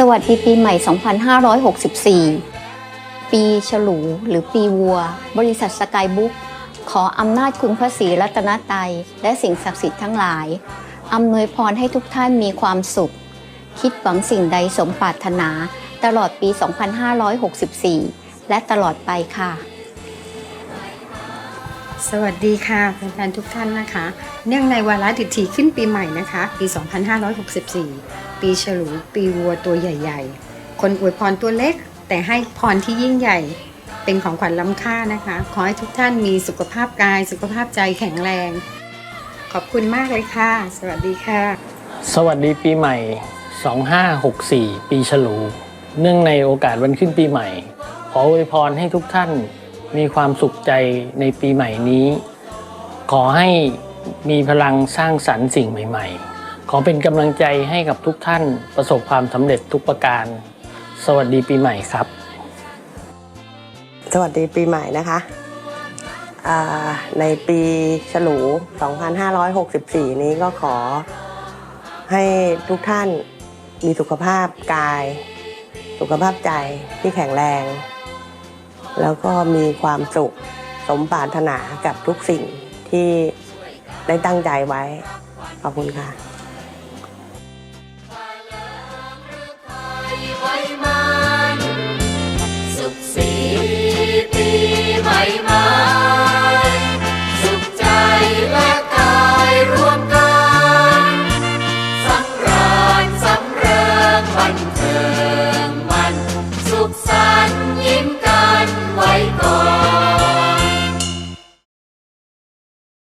สวัสดีปีใหม่ 2564 ปีฉลูหรือปีวัว บริษัทสกายบุ๊กขออำนาจคุณพระศรีรัตนตรัยและสิ่งศักดิ์สิทธิ์ทั้งหลาย อำนวยพรให้ทุกท่านมีความสุข คิดหวังสิ่งใดสมปรารถนา ตลอดปี 2564 และตลอดไปค่ะ สวัสดีค่ะแฟนๆทุกท่านนะคะ เนื่องในวาระดิถีขึ้นปีใหม่นะคะ ปี 2564 ปีฉลูปีวัวตัวใหญ่ ๆ คนอวยพรตัวเล็ก แต่ให้พรที่ยิ่งใหญ่ เป็นของขวัญล้ำค่านะคะ ขอให้ทุกท่านมีสุขภาพกาย สุขภาพใจแข็งแรง ขอบคุณมากเลยค่ะ สวัสดีค่ะ สวัสดีปีใหม่ 2564 ปีฉลู เนื่องในโอกาสวันขึ้นปีใหม่ ขออวยพรให้ทุกท่าน มีความสุขใจในปีใหม่นี้ ขอให้มีพลังสร้างสรรค์สิ่งใหม่ ๆ ขอเป็นกำลังใจให้กับทุกท่านประสบความสำเร็จทุกประการ สวัสดีปีใหม่ครับ สวัสดีปีใหม่นะคะอ่าในปีฉลู 2564 นี้ก็ขอให้ทุกท่านมีสุขภาพกาย สุขภาพใจที่แข็งแรง แล้วก็มีความสุขสมปรารถนากับทุกสิ่งที่ได้ตั้งใจไว้ ขอบคุณค่ะ